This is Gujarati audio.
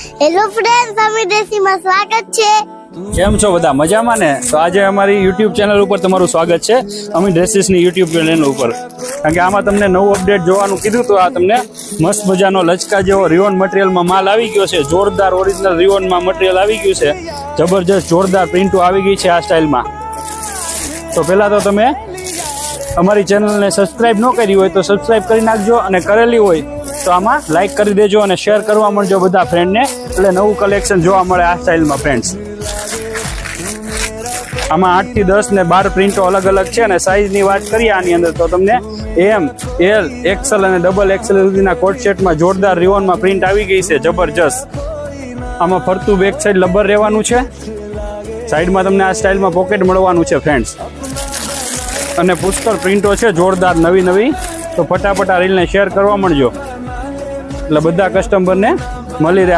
હેલો ફ્રેન્ડ અમે દેસીમાં સ્વાગત છે. કેમ છો બધા? મજામાં ને? તો આજે અમારી યુટ્યુબ ચેનલ ઉપર તમારું સ્વાગત છે. અમી ડ્રેસીસની યુટ્યુબ ચેનલ ઉપર. કારણ કે આમાં તમને નવું અપડેટ જોવાનું કીધું તો આ તમને મસ્ત મજાનો લચકા જેવો રિવોન મટીરિયલમાં માલ આવી ગયો છે. જોરદાર ઓરિજિનલ રિવોનમાં મટીરિયલ આવી ગયું છે. જબરજસ્ત જોરદાર પ્રિન્ટો આવી ગઈ છે આ સ્ટાઇલમાં તો પહેલાં તો તમે અમારી ચેનલને સબસ્ક્રાઇબ ન કરી હોય તો સબસ્ક્રાઇબ કરી નાખજો અને કરેલી હોય તો આમાં લાઈક કરી દેજો અને શેર કરવા મળજો બધા ફ્રેન્ડને એટલે નવું કલેક્શન જોવા મળે આ સ્ટાઇલમાં ફ્રેન્ડ્સ આમાં આઠથી દસ ને બાર પ્રિન્ટો અલગ અલગ છે અને સાઇઝની વાત કરીએ આની અંદર તો તમને એમ એલ એક્સેલ અને ડબલ એક્સેલ સુધીના કોટ સેટમાં જોરદાર રિવોનમાં પ્રિન્ટ આવી ગઈ છે, જબરજસ્ત. આમાં ફરતું બેક સાઈડ લબર રહેવાનું છે. સાઈડમાં તમને આ સ્ટાઇલમાં પોકેટ મળવાનું છે ફ્રેન્ડ્સ અને પુષ્કળ પ્રિન્ટો છે, જોરદાર નવી નવી તો ફટાફટ આ રીલને શેર કરવા મળજો. એટલે બધા કસ્ટમરને મળી રહે